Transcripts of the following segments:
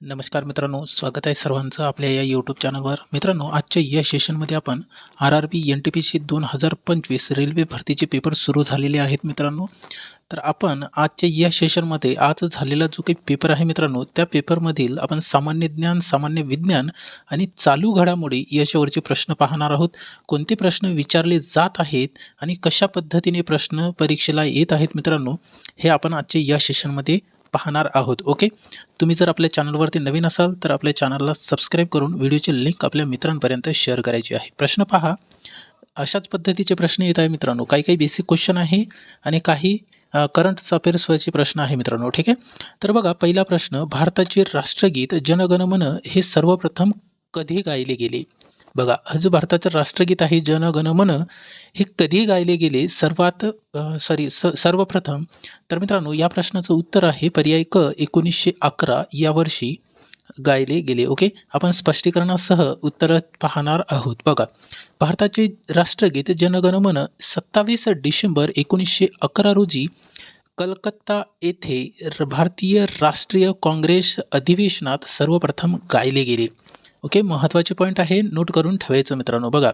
नमस्कार मित्रांनो स्वागत आहे सर्वांचं आपल्या या यूट्यूब चॅनलवर मित्रांनो आजच्या या सेशनमध्ये आपण R R B N T P C दोन हजार पंचवीस रेल्वे भरतीचे पेपर सुरू झालेले आहेत मित्रांनो. तर आपण आजच्या या सेशनमध्ये आज झालेला जो काही पेपर आहे मित्रांनो त्या पेपरमधील आपण सामान्य ज्ञान सामान्य विज्ञान आणि चालू घडामोडी याच्यावरचे प्रश्न पाहणार आहोत. कोणते प्रश्न विचारले जात आहेत आणि कशा पद्धतीने प्रश्न परीक्षेला येत आहेत मित्रांनो हे आपण आजच्या या सेशनमध्ये पाहणार आहोत ओके? तुम्ही जर आपल्या चॅनलवरती नवीन असाल तर आपल्या चॅनलला सबस्क्राईब करून व्हिडिओची लिंक आपल्या मित्रांपर्यंत शेअर करायची आहे. प्रश्न पहा. अशाच पद्धतीचे प्रश्न येत आहे मित्रांनो. काही काही बेसिक क्वेश्चन आहे आणि काही करंट अफेअर्सवरचे प्रश्न आहे मित्रांनो ठीक आहे? तर बघा पहिला प्रश्न भारताचे राष्ट्रगीत जनगणमन हे सर्वप्रथम कधी गायले गेले? बघा हा जो भारताचं राष्ट्रगीत आहे जनगण मन हे कधी गायले गेले? सर्वात सॉरी स सर्वप्रथम तर मित्रांनो या प्रश्नाचं उत्तर आहे पर्याय क एकोणीसशे अकरा या वर्षी गायले गेले ओके? आपण स्पष्टीकरणासह उत्तर पाहणार आहोत. बघा भारताचे राष्ट्रगीत जनगणमन सत्तावीस डिसेंबर एकोणीसशे अकरा रोजी कलकत्ता येथे र- भारतीय राष्ट्रीय काँग्रेस अधिवेशनात सर्वप्रथम गायले गेले. ओके महत्त्वाचे पॉईंट आहे नोट करून ठेवायचं मित्रांनो. बघा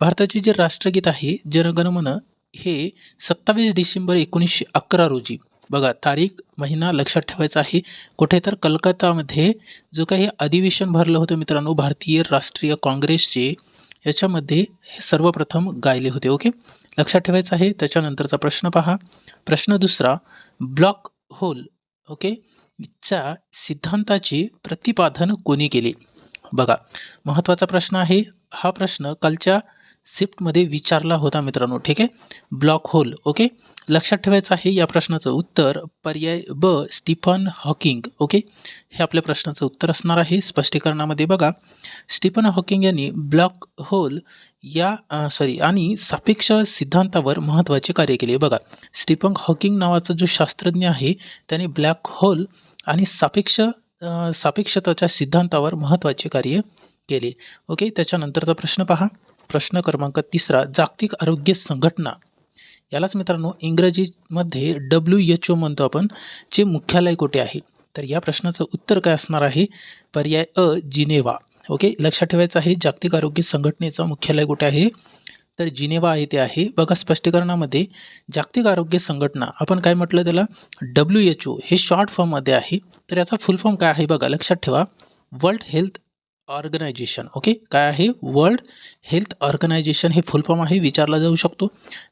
भारताचे जे राष्ट्रगीत आहे जनगणमन हे सत्तावीस डिसेंबर एकोणीसशे अकरा रोजी बघा तारीख महिना लक्षात ठेवायचा आहे. कुठे तर कलकत्तामध्ये जो काही अधिवेशन भरलं होतं मित्रांनो भारतीय राष्ट्रीय काँग्रेसचे याच्यामध्ये हे सर्वप्रथम गायले होते ओके? लक्षात ठेवायचं आहे त्याच्यानंतरचा प्रश्न पहा. प्रश्न दुसरा ब्लॉक होल ओके च्या सिद्धांताचे प्रतिपादन कोणी केले? बघा महत्त्वाचा प्रश्न आहे हा प्रश्न कालच्या शिफ्टमध्ये विचारला होता मित्रांनो ठीक आहे? Black hole okay? लक्षात ठेवायचं आहे या प्रश्नाचं उत्तर पर्याय ब स्टीफन हॉकिंग ओके? हे आपल्या प्रश्नाचं उत्तर असणार आहे स्पष्टीकरणामध्ये बघा. स्टीफन हॉकिंग यांनी ब्लॉक होल या सॉरी आणि सापेक्ष सिद्धांतावर महत्त्वाचे कार्य केले. बघा स्टीफन हॉकिंग नावाचा जो शास्त्रज्ञ आहे त्याने ब्लॅक होल आणि सापेक्ष सापेक्षताच्या सिद्धांतावर महत्त्वाचे कार्य केले. ओके त्याच्यानंतरचा प्रश्न पहा. प्रश्न क्रमांक तिसरा जागतिक आरोग्य संघटना. यालाच मित्रांनो इंग्रजीमध्ये डब्ल्यू एच ओ म्हणतो आपण चे मुख्यालय कुठे आहे? तर या प्रश्नाचं उत्तर काय असणार आहे? पर्याय अ जिनेवा ओके लक्षात ठेवायचं आहे जागतिक आरोग्य संघटनेचं मुख्यालय कुठे आहे? तर जिनेवा येथे आहे. बघा स्पष्टीकरणामध्ये जागतिक आरोग्य संघटना आपण काय म्हटलं त्याला? डब्ल्यू एच ओ हे शॉर्ट फॉर्ममध्ये आहे. तर याचा फुल फॉर्म काय आहे बघा? लक्षात ठेवा. वर्ल्ड हेल्थ ऑर्गनायझेशन ओके काय आहे? वर्ल्ड हेल्थ ऑर्गनायझेशन हे फुल फॉर्म आहे विचारला जाऊ शकतो.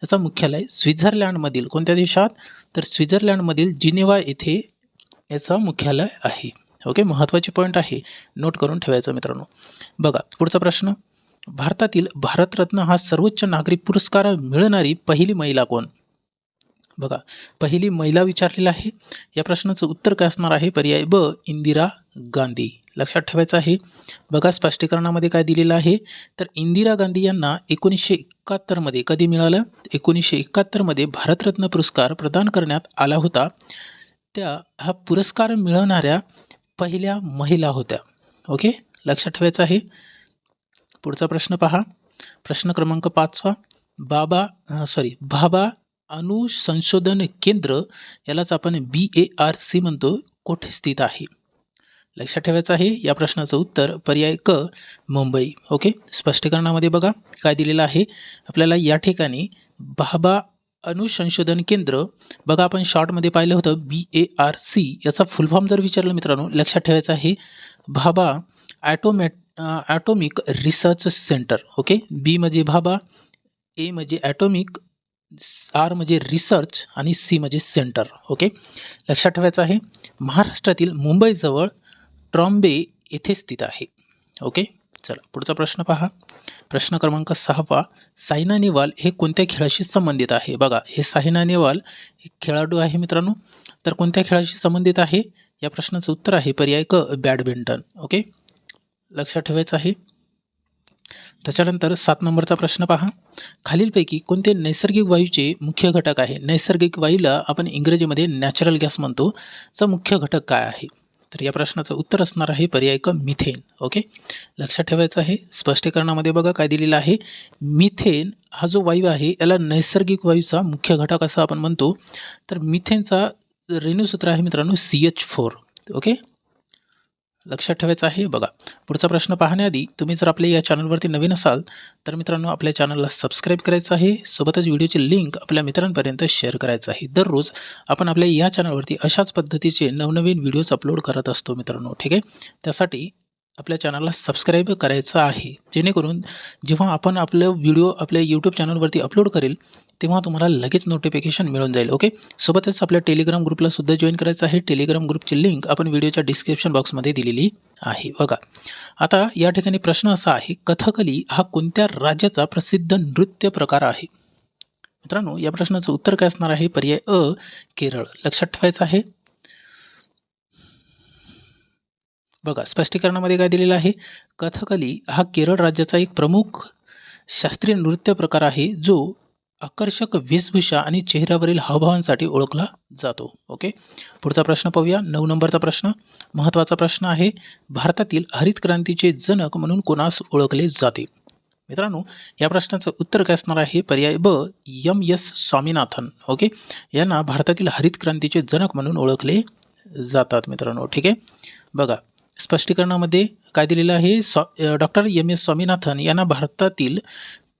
याचा मुख्यालय स्वित्झर्लंडमधील कोणत्या देशात? तर स्वित्झर्लंडमधील जिनेवा येथे याचं मुख्यालय आहे. ओके महत्त्वाचे पॉईंट आहे. नोट करून ठेवायचं मित्रांनो. बघा पुढचा प्रश्न. भारतातील भारतरत्न हा सर्वोच्च नागरी पुरस्कार मिळणारी पहिली महिला कोण? बघा पहिली महिला विचारलेली आहे. या प्रश्नाचं उत्तर काय असणार आहे? पर्याय ब इंदिरा गांधी. लक्षात ठेवायचं आहे. बघा स्पष्टीकरणामध्ये काय दिलेलं आहे? तर इंदिरा गांधी यांना एकोणीसशे एकाहत्तरमध्ये कधी मिळालं? एकोणीसशे एकाहत्तरमध्ये भारतरत्न पुरस्कार प्रदान करण्यात आला होता. त्या हा पुरस्कार मिळवणाऱ्या पहिल्या महिला होत्या. ओके? लक्षात ठेवायचं आहे. पुढचा प्रश्न पहा. प्रश्न क्रमांक पाचवा. बाबा सॉरी भाबा अणुसंशोधन केंद्र यालाच आपण बी ए आर सी म्हणतो कोठे स्थित आहे? लक्षात ठेवायचं आहे या प्रश्नाचं उत्तर पर्याय क मुंबई. ओके? स्पष्टीकरणामध्ये बघा काय दिलेलं आहे? आपल्याला या ठिकाणी बाबा अणुसंशोधन केंद्र बघा आपण शॉर्टमध्ये पाहिलं होतं बी ए आर सी याचा फुल फॉर्म जर विचारलं मित्रांनो लक्षात ठेवायचं आहे Bhabha ॲटोमॅट atomic research centre okay B म्हणजे भाबा ए म्हणजे ॲटॉमिक आर म्हणजे रिसर्च आणि सी म्हणजे सेंटर ओके लक्षात ठेवायचं आहे महाराष्ट्रातील मुंबईजवळ ट्रॉम्बे येथे स्थित आहे ओके चला पुढचा प्रश्न पहा. प्रश्न क्रमांक सहावा सायना नेहवाल हे कोणत्या खेळाशी संबंधित आहे? बघा हे सायना नेहवाल हे खेळाडू आहे मित्रांनो. तर कोणत्या खेळाशी संबंधित आहे? या प्रश्नाचं उत्तर आहे पर्याय क बॅडमिंटन ओके लक्षात ठेवायचं आहे. त्याच्यानंतर सात नंबरचा प्रश्न पहा. खालीलपैकी कोणते नैसर्गिक वायूचे मुख्य घटक आहे? नैसर्गिक वायूला आपण इंग्रजीमध्ये नॅचरल गॅस म्हणतो. चा मुख्य घटक काय आहे? तर या प्रश्नाचं उत्तर असणार आहे पर्याय क मिथेन. ओके? लक्षात ठेवायचं आहे. स्पष्टीकरणामध्ये बघा काय दिलेलं आहे. मिथेन हा जो वायू आहे याला नैसर्गिक वायूचा मुख्य घटक असं आपण म्हणतो. तर मिथेनचा रेणूसूत्र आहे मित्रांनो सी एच फोर ओके? लक्षात ठेवायचं आहे. बघा पुढचा प्रश्न पाहण्याआधी तुम्ही जर आपल्या या चॅनलवरती नवीन असाल तर मित्रांनो आपल्या चॅनलला सबस्क्राईब करायचं आहे. सोबतच व्हिडिओची लिंक आपल्या मित्रांपर्यंत शेअर करायचं आहे. दररोज आपण आपल्या या चॅनलवरती अशाच पद्धतीचे नवनवीन व्हिडिओज अपलोड करत असतो मित्रांनो ठीक आहे? त्यासाठी आपल्या चॅनलला सबस्क्राईब करायचं आहे. जेणेकरून जेव्हा आपण आपलं व्हिडिओ आपल्या यूट्यूब चॅनलवरती अपलोड करेल तेव्हा तुम्हाला लगेच नोटिफिकेशन मिळून जाईल ओके सोबतच आपल्या टेलिग्राम ग्रुपला सुद्धा जॉईन करायचं आहे. टेलिग्राम ग्रुपची लिंक आपण व्हिडिओच्या डिस्क्रिप्शन बॉक्समध्ये दिलेली आहे बघा. आता या ठिकाणी प्रश्न असा आहे कथकली हा कोणत्या राज्याचा प्रसिद्ध नृत्य प्रकार आहे? मित्रांनो या प्रश्नाचं उत्तर काय असणार आहे? पर्याय अ केरळ. लक्षात ठेवायचं आहे. बघा स्पष्टीकरणामध्ये काय दिलेलं आहे? कथकली हा केरळ राज्याचा एक प्रमुख शास्त्रीय नृत्य प्रकार आहे जो आकर्षक वेशभूषा आणि चेहऱ्यावरील हावभावांसाठी ओळखला जातो. ओके? पुढचा प्रश्न पाहूया. नऊ नंबरचा प्रश्न. महत्त्वाचा प्रश्न आहे भारतातील हरित क्रांतीचे जनक म्हणून कोणास ओळखले जाते? मित्रांनो या प्रश्नाचं उत्तर काय असणार आहे? पर्याय ब यम एस स्वामीनाथन. ओके? यांना भारतातील हरित क्रांतीचे जनक म्हणून ओळखले जातात मित्रांनो. ठीक आहे? बघा स्पष्टीकरणामध्ये काय दिलेलं आहे? स्वा डॉक्टर एम एस स्वामीनाथन यांना भारतातील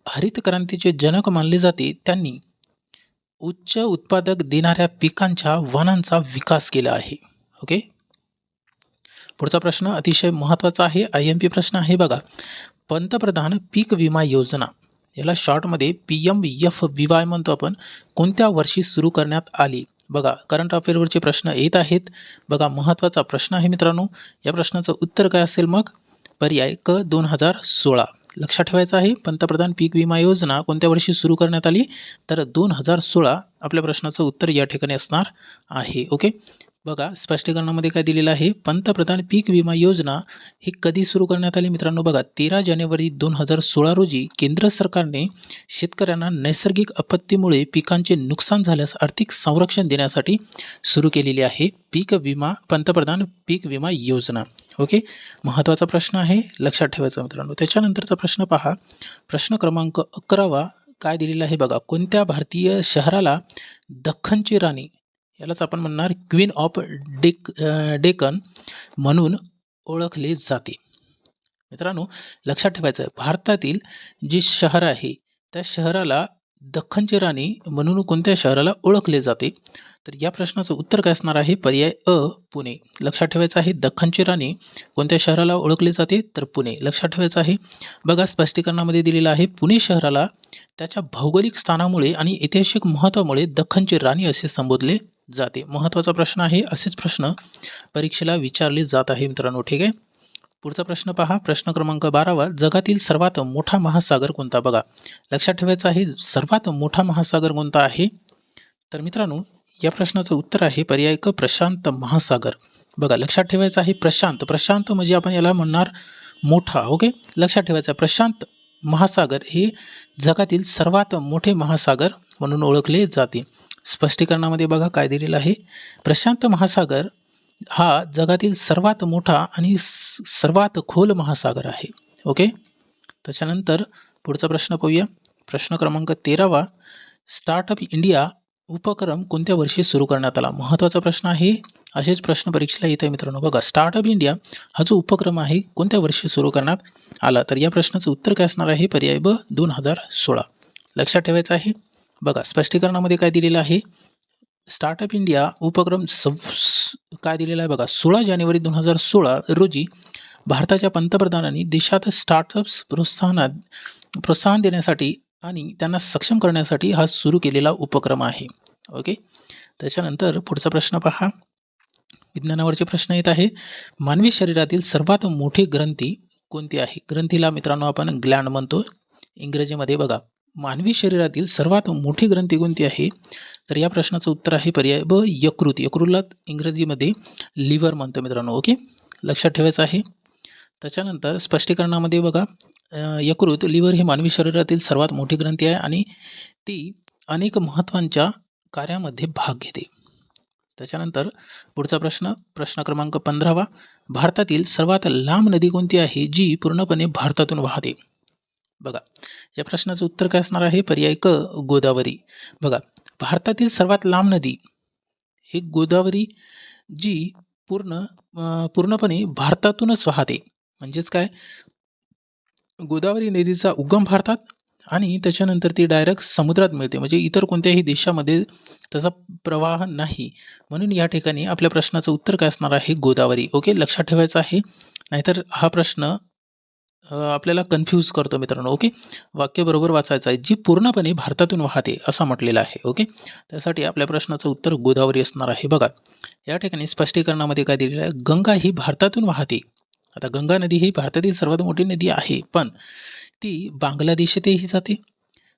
हरित क्रांतीचे जनक मानले जाते. त्यांनी उच्च उत्पादक देणाऱ्या पिकांच्या वनांचा विकास केला आहे. ओके? पुढचा प्रश्न अतिशय महत्त्वाचा आहे. आय एम पी प्रश्न आहे बघा. पंतप्रधान पीक विमा योजना. याला शॉर्टमध्ये P M F B Y म्हणतो आपण. कोणत्या वर्षी सुरू करण्यात आली? बघा करंट अफेअरवरचे प्रश्न येत आहेत. बघा महत्त्वाचा प्रश्न आहे मित्रांनो. या प्रश्नाचं उत्तर काय असेल मग? पर्याय क दोन हजार सोळा. लक्षात ठेवायचं आहे पंतप्रधान पीक विमा योजना कोणत्या वर्षी सुरू करण्यात आली? तर दोन हजार सोळा आपल्या प्रश्नाचं उत्तर या ठिकाणी असणार आहे ओके? बघा स्पष्टीकरणामध्ये काय दिलेलं आहे? पंतप्रधान पीक विमा योजना ही कधी सुरू करण्यात आली? मित्रांनो बघा तेरा जानेवारी दोन हजार सोळा रोजी केंद्र सरकारने शेतकऱ्यांना नैसर्गिक आपत्तीमुळे पिकांचे नुकसान झाल्यास आर्थिक संरक्षण देण्यासाठी सुरू केलेली आहे पीक विमा पंतप्रधान पीक विमा योजना. ओके? महत्त्वाचा प्रश्न आहे लक्षात ठेवायचा मित्रांनो. त्याच्यानंतरचा प्रश्न पहा. प्रश्न क्रमांक अकरावा काय दिलेला आहे? बघा कोणत्या भारतीय शहराला दख्खनची राणी यालाच आपण म्हणणार क्वीन ऑफ डेक डेकन म्हणून ओळखले जाते. मित्रांनो लक्षात ठेवायचं आहे भारतातील जे शहर आहे त्या शहराला दख्खनची राणी म्हणून कोणत्या शहराला ओळखले जाते? तर या प्रश्नाचं उत्तर काय असणार आहे? पर्याय अ पुणे. लक्षात ठेवायचं आहे दख्खनची राणी कोणत्या शहराला ओळखले जाते? तर पुणे. लक्षात ठेवायचं आहे बघा स्पष्टीकरणामध्ये दिलेलं आहे पुणे शहराला त्याच्या भौगोलिक स्थानामुळे आणि ऐतिहासिक महत्त्वामुळे दख्खनची राणी असे संबोधले जाते. महत्त्वाचा प्रश्न आहे असेच प्रश्न परीक्षेला विचारले जात आहे मित्रांनो ठीक आहे? पुढचा प्रश्न पहा. प्रश्न क्रमांक बारावा जगातील सर्वात मोठा महासागर कोणता? बघा लक्षात ठेवायचं आहे सर्वात मोठा महासागर कोणता आहे? तर मित्रांनो या प्रश्नाचं उत्तर आहे पर्याय क प्रशांत महासागर. बघा लक्षात ठेवायचं आहे प्रशांत. प्रशांत म्हणजे आपण याला म्हणणार मोठा ओके? लक्षात ठेवायचा प्रशांत महासागर हे जगातील सर्वात मोठे महासागर म्हणून ओळखले जाते. स्पष्टीकरणामध्ये बघा काय दिलेलं आहे. प्रशांत महासागर हा जगातील सर्वात मोठा आणि स- सर्वात खोल महासागर आहे. ओके? त्याच्यानंतर पुढचा प्रश्न पाहूया. प्रश्न क्रमांक तेरावा. स्टार्टअप इंडिया उपक्रम कोणत्या वर्षी सुरू करण्यात आला? महत्त्वाचा प्रश्न आहे. असेच प्रश्न परीक्षेला येत आहे मित्रांनो. बघा स्टार्टअप इंडिया हा जो उपक्रम आहे कोणत्या वर्षी सुरू करण्यात आला? तर या प्रश्नाचं उत्तर काय असणार आहे? पर्याय ब दोन हजार सोळा. लक्षात ठेवायचं आहे. बघा स्पष्टीकरणामध्ये काय दिलेलं आहे? स्टार्टअप इंडिया उपक्रम सव काय दिलेला आहे बघा सोळा जानेवारी दोन हजार सोळा रोजी भारताच्या पंतप्रधानांनी देशात स्टार्टअप्स प्रोत्साहनात प्रोत्साहन देण्यासाठी आणि त्यांना सक्षम करण्यासाठी हा सुरू केलेला उपक्रम आहे. ओके? त्याच्यानंतर पुढचा प्रश्न पहा. विज्ञानावरचे प्रश्न येत आहे. मानवी शरीरातील सर्वात मोठी ग्रंथी कोणती आहे? ग्रंथीला मित्रांनो आपण ग्लँड म्हणतो. इंग्रजीमध्ये बघा मानवी शरीरातील सर्वात मोठी ग्रंथी कोणती आहे? तर या प्रश्नाचं उत्तर आहे पर्याय ब यकृत. यकृतला इंग्रजीमध्ये लिव्हर म्हणतो मित्रांनो ओके? लक्षात ठेवायचं आहे. त्याच्यानंतर स्पष्टीकरणामध्ये बघा यकृत लिव्हर ही मानवी शरीरातील सर्वात मोठी ग्रंथी आहे आणि ती अनेक महत्त्वांच्या कार्यामध्ये भाग घेते. त्याच्यानंतर पुढचा प्रश्न प्रश्न क्रमांक पंधरावा. भारतातील सर्वात लांब नदी कोणती आहे जी पूर्णपणे भारतातून वाहते? बघा या प्रश्नाचं उत्तर काय असणार आहे? पर्याय क गोदावरी. बघा भारतातील सर्वात लांब नदी ही गोदावरी जी पूर्ण पूर्णपणे भारतातूनच वाहते. म्हणजेच काय? गोदावरी नदीचा उगम भारतात आणि त्याच्यानंतर ती डायरेक्ट समुद्रात मिळते. म्हणजे इतर कोणत्याही देशामध्ये त्याचा प्रवाह नाही. म्हणून या ठिकाणी आपल्या प्रश्नाचं उत्तर काय असणार आहे? गोदावरी. ओके लक्षात ठेवायचं आहे. नाहीतर हा प्रश्न आपल्याला कन्फ्यूज करतो मित्रांनो ओके वाक्य बरोबर वाचायचं आहे जी पूर्णपणे भारतातून वाहते असं म्हटलेलं आहे ओके त्यासाठी आपल्या प्रश्नाचं उत्तर गोदावरी असणार आहे. बघा या ठिकाणी स्पष्टीकरणामध्ये काय दिलेलं आहे गंगा ही भारतातून वाहते. आता गंगा नदी ही भारतातील सर्वात मोठी नदी आहे पण ती बांगलादेशातही जाते.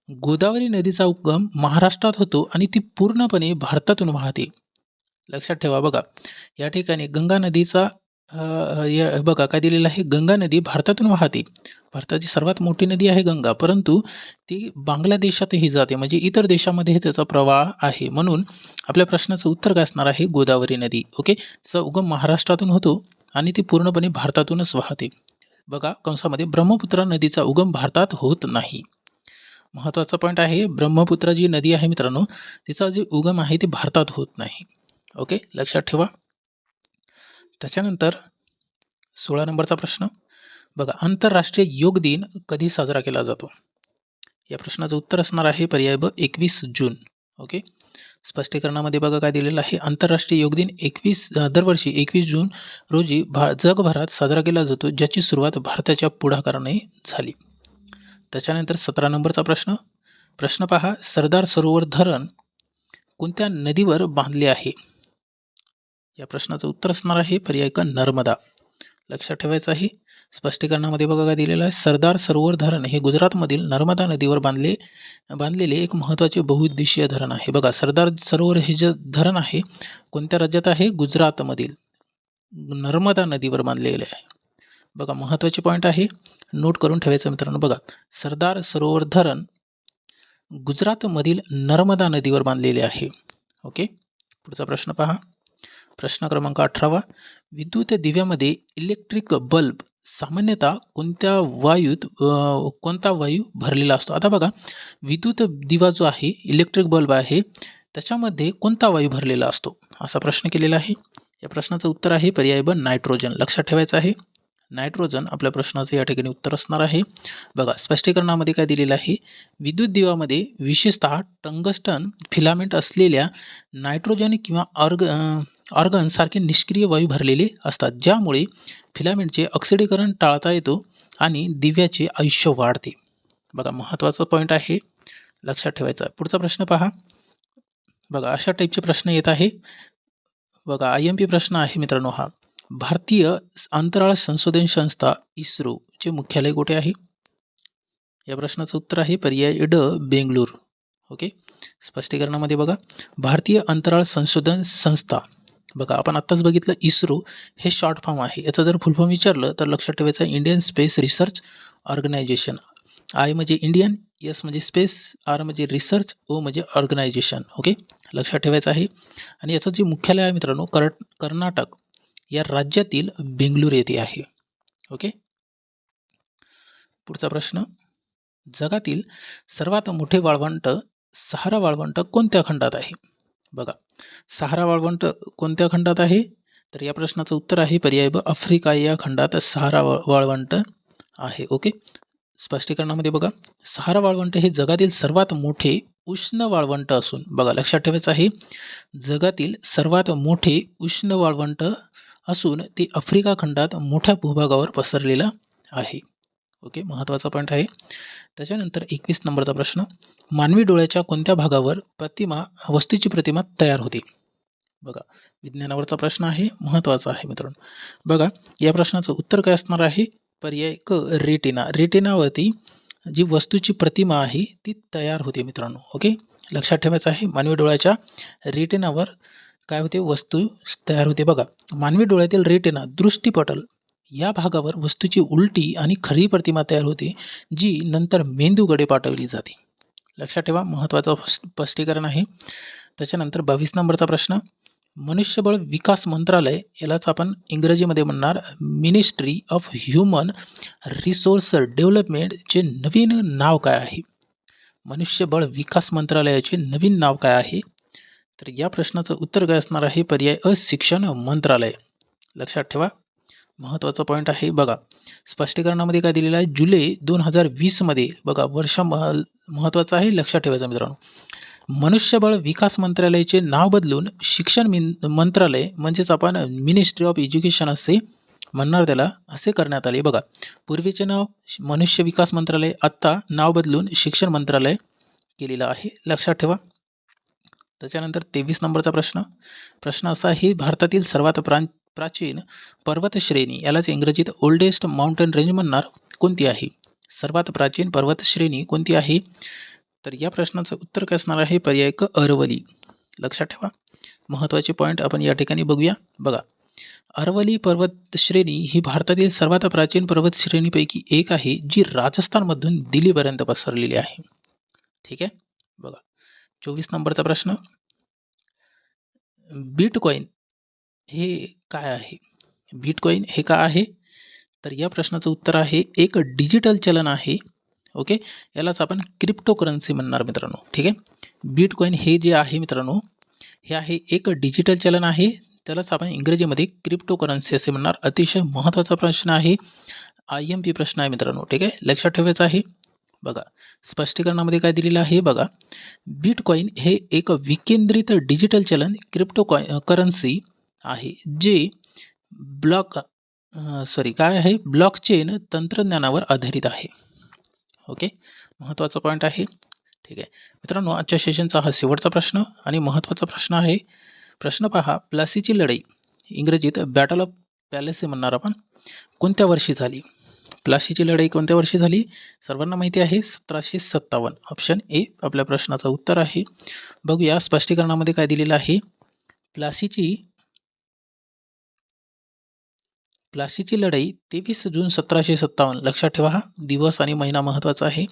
गोदावरी नदीचा उगम महाराष्ट्रात होतो आणि ती पूर्णपणे भारतातून वाहते. लक्षात ठेवा बघा या ठिकाणी गंगा नदीचा अ, या- बघा काय दिलेलं आहे? गंगा नदी भारतातून वाहते. भारताची सर्वात मोठी नदी आहे गंगा. परंतु ती बांगलादेशातही जाते. म्हणजे इतर देशामध्ये त्याचा प्रवाह आहे. म्हणून आपल्या प्रश्नाचं उत्तर काय असणार आहे? गोदावरी नदी. ओके? तिचा उगम महाराष्ट्रातून होतो आणि ती पूर्णपणे भारतातूनच वाहते. बघा कंसामध्ये ब्रह्मपुत्रा नदीचा उगम भारतात होत नाही. महत्त्वाचा पॉईंट आहे ब्रह्मपुत्रा जी नदी आहे मित्रांनो तिचा जे उगम आहे ते भारतात होत नाही. ओके? लक्षात ठेवा. त्याच्यानंतर सोळा नंबरचा प्रश्न. बघा आंतरराष्ट्रीय योग दिन कधी साजरा केला जातो? या प्रश्नाचं उत्तर असणार आहे पर्याय ब एकवीस जून. ओके? स्पष्टीकरणामध्ये बघा काय दिलेलं आहे. आंतरराष्ट्रीय योग दिन एकवीस दरवर्षी एकवीस जून रोजी भा जगभरात साजरा केला जातो ज्याची सुरुवात भारताच्या पुढाकाराने झाली. त्याच्यानंतर सतरा नंबरचा प्रश्न. प्रश्न पहा सरदार सरोवर धरण कोणत्या नदीवर बांधले आहे? या प्रश्नाचं उत्तर असणार आहे पर्याय क नर्मदा. लक्षात ठेवायचं आहे स्पष्टीकरणामध्ये बघा काय दिलेलं आहे. सरदार सरोवर धरण हे गुजरातमधील नर्मदा नदीवर बांधले बांधलेले एक महत्त्वाचे बहुउद्देशीय धरण आहे. बघा सरदार सरोवर हे जे धरण आहे कोणत्या राज्यात आहे? गुजरातमधील नर्मदा नदीवर बांधलेले आहे. बघा महत्त्वाचे पॉईंट आहे. नोट करून ठेवायचं मित्रांनो. बघा सरदार सरोवर धरण गुजरातमधील नर्मदा नदीवर बांधलेले आहे. ओके पुढचा प्रश्न पहा. प्रश्न क्रमांक अठरावा. विद्युत दिव्यामध्ये इलेक्ट्रिक बल्ब सामान्यतः कोणत्या वायूत कोणता वायू भरलेला असतो? आता बघा विद्युत दिवा जो आहे इलेक्ट्रिक बल्ब आहे त्याच्यामध्ये कोणता वायू भरलेला असतो? असा प्रश्न केलेला आहे. या प्रश्नाचं उत्तर आहे पर्याय ब नायट्रोजन लक्षात ठेवायचं आहे. नायट्रोजन आपल्या प्रश्नाचं या ठिकाणी उत्तर असणार आहे. बघा स्पष्टीकरणामध्ये काय दिलेलं आहे? विद्युत दिवामध्ये विशेषतः टंगस्टन फिलामेंट असलेल्या नायट्रोजन किंवा ऑर्ग ऑर्गनसारखे निष्क्रिय वायू भरलेले असतात ज्यामुळे फिलामेंटचे ऑक्सिडीकरण टाळता येतो आणि दिव्याचे आयुष्य वाढते. बघा महत्त्वाचा पॉईंट आहे. लक्षात ठेवायचा. पुढचा प्रश्न पहा. बघा अशा टाईपचे प्रश्न येत आहे. बघा आय एम पी प्रश्न आहे मित्रांनो हा. भारतीय अंतराळ संशोधन संस्था इस्रोचे मुख्यालय कुठे आहे? या प्रश्नाचं उत्तर आहे पर्याय ड बेंगलोर. ओके स्पष्टीकरणामध्ये बघा. भारतीय अंतराळ संशोधन संस्था. बघा आपण आत्ताच बघितलं इस्रो हे शॉर्ट फॉर्म आहे. याचं जर फुल फॉर्म विचारलं तर लक्षात ठेवायचं Indian Space Research Organisation I म्हणजे इंडियन एस म्हणजे स्पेस आर म्हणजे रिसर्च ओ म्हणजे ऑर्गनायझेशन ओके लक्षात ठेवायचं आहे. आणि याचं जे मुख्यालय आहे मित्रांनो कर कर्नाटक. या राज्यातील बेंगलूर येथे आहे. ओके पुढचा प्रश्न. जगातील सर्वात मोठे वाळवंट सहारा वाळवंट कोणत्या खंडात आहे? बघा. सहारा वाळवंट कोणत्या खंडात आहे? तर या प्रश्नाचं उत्तर आहे पर्याय ब आफ्रिका या खंडात सहारा वाळवंट आहे. ओके स्पष्टीकरणामध्ये बघा. सहारा वाळवंट हे जगातील सर्वात मोठे उष्ण वाळवंट असून बघा लक्षात ठेवायचं आहे. जगातील सर्वात मोठे उष्ण वाळवंट असून ती आफ्रिका खंडात मोठ्या भूभागावर पसरलेलं आहे. ओके महत्त्वाचा पॉईंट आहे. त्याच्यानंतर एकवीस नंबरचा प्रश्न मानवी डोळ्याच्या कोणत्या भागावर प्रतिमा वस्तूची प्रतिमा तयार होते? बघा विज्ञानावरचा प्रश्न आहे महत्त्वाचा आहे मित्रांनो. बघा या प्रश्नाचं उत्तर काय असणार आहे? पर्याय क रेटिना. रेटिनावरती जी वस्तूची प्रतिमा आहे ती तयार होते मित्रांनो. ओके लक्षात ठेवायचं आहे मानवी डोळ्याच्या रेटिनावर काय होते? वस्तू तयार होते. बघा मानवी डोळ्यातील रेटिना दृष्टीपटल. या भागावर वस्तूची उलटी आणि खरी प्रतिमा तयार होते जी नंतर मेंदूकडे पाठवली जाते. लक्षात ठेवा महत्त्वाचं स्पष्टीकरण आहे. त्याच्यानंतर बावीस नंबरचा प्रश्न. मनुष्यबळ विकास मंत्रालय यालाच आपण इंग्रजीमध्ये म्हणणार मिनिस्ट्री ऑफ ह्युमन रिसोर्स डेव्हलपमेंटचे नवीन नाव काय आहे? मनुष्यबळ विकास मंत्रालयाचे नवीन नाव काय आहे? तर या प्रश्नाचं उत्तर काय असणार आहे? पर्याय अ शिक्षण मंत्रालय. लक्षात ठेवा. महत्त्वाचा पॉईंट आहे बघा. स्पष्टीकरणामध्ये काय दिलेलं आहे? जुलै दोन हजार वीसमध्ये बघा वर्ष मह महत्त्वाचं आहे लक्षात ठेवायचं मित्रांनो. मनुष्यबळ विकास मंत्रालयाचे नाव बदलून शिक्षण मिन मंत्रालय म्हणजेच आपण मिनिस्ट्री ऑफ एज्युकेशन असे म्हणणार त्याला असे करण्यात आले. बघा पूर्वीचे नाव मनुष्य विकास मंत्रालय आत्ता नाव बदलून शिक्षण मंत्रालय केलेलं आहे. लक्षात ठेवा. त्याच्यानंतर तेवीस नंबरचा प्रश्न. प्रश्न असा ही भारतातील सर्वात प्रां प्राचीन पर्वतश्रेणी यालाच इंग्रजीत ओल्डेस्ट माउंटेन रेंज म्हणणार कोणती आहे? सर्वात प्राचीन पर्वतश्रेणी कोणती आहे? तर या प्रश्नाचं उत्तर काय असणार आहे? पर्याय क अरवली. लक्षात ठेवा. महत्त्वाचे पॉईंट आपण या ठिकाणी बघूया. बघा. अरवली पर्वत श्रेणी ही भारतातील सर्वात प्राचीन पर्वत श्रेणीपैकी एक आहे जी राजस्थानमधून दिल्लीपर्यंत पसरलेली आहे. ठीक आहे? बघा. चोवीस नंबरचा प्रश्न. बिटकॉईन हे काय आहे? बिटकॉईन हे काय आहे? तर या प्रश्नाचं उत्तर आहे एक डिजिटल चलन आहे ओके? यालाच आपण क्रिप्टोकरन्सी म्हणणार मित्रांनो ठीक आहे? बिटकॉईन हे जे आहे मित्रांनो हे आहे एक डिजिटल चलन आहे. त्यालाच आपण इंग्रजीमध्ये क्रिप्टोकरन्सी असे म्हणणार. अतिशय महत्त्वाचा प्रश्न आहे. आय एम पी प्रश्न आहे मित्रांनो ठीक आहे? लक्षात ठेवायचं आहे. बघा स्पष्टीकरणामध्ये काय दिलेलं आहे बघा बिटकॉईन हे एक विकेंद्रित डिजिटल चलन क्रिप्टो करन्सी आहे जे ब्लॉक सॉरी काय आहे? ब्लॉकचेन तंत्रज्ञानावर आधारित आहे. ओके महत्त्वाचा पॉईंट आहे. ठीक आहे. मित्रांनो आजच्या सेशनचा हा शेवटचा प्रश्न आणि महत्त्वाचा प्रश्न आहे. प्रश्न पहा प्लासीची लढाई इंग्रजीत बॅटल ऑफ पॅलेस म्हणणार आपण. कोणत्या वर्षी झाली? प्लासीची लढाई कोणत्या वर्षी झाली? सर्वांना माहिती आहे सतराशे सत्तावन्न. ऑप्शन ए आपल्या प्रश्नाचं उत्तर आहे. बघूया स्पष्टीकरणामध्ये काय दिलेलं आहे? प्लासीची प्लासीची लढाई तेवीस जून सतराशे सत्तावन्न. लक्षात ठेवा हा दिवस आणि महिना महत्त्वाचा आहे.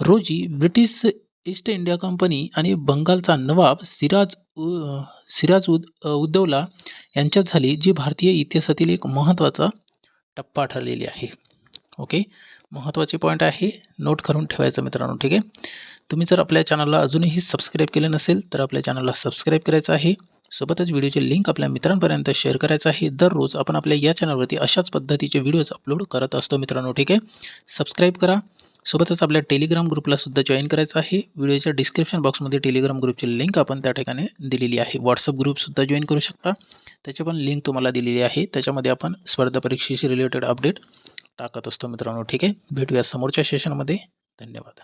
रोजी ब्रिटिश ईस्ट इंडिया कंपनी आणि बंगालचा नवाब सिराज उ सिराज उद उद्दौला यांच्यात झाली जी भारतीय इतिहासातील एक महत्त्वाचा टप्पा ठरलेली आहे. ओके? महत्त्वाचे पॉईंट आहे. नोट करून ठेवायचं मित्रांनो ठीक आहे? तुम्ही जर आपल्या चॅनलला अजूनही सबस्क्राईब केले नसेल तर आपल्या चॅनलला सबस्क्राईब करायचं आहे. सोबतच व्हिडिओची लिंक आपल्या मित्रांपर्यंत शेअर करायचं आहे. दररोज आपण आपल्या या चॅनलवरती अशाच पद्धतीचे व्हिडिओज अपलोड करत असतो मित्रांनो ठीक आहे? सबस्क्राईब करा. सोबतच आपल्या टेलिग्राम ग्रुपला सुद्धा जॉईन करायचं आहे. व्हिडिओच्या डिस्क्रिप्शन बॉक्समध्ये टेलिग्राम ग्रुपची लिंक आपण त्या ठिकाणी दिलेली आहे. व्हॉट्सअप ग्रुपसुद्धा जॉईन करू शकता. त्याची पण लिंक तुम्हाला दिलेली आहे. त्याच्यामध्ये आपण स्पर्धा परीक्षेशी रिलेटेड अपडेट टाकत असतो मित्रांनो. ठीक आहे. भेटूया समोरच्या सेशनमध्ये धन्यवाद.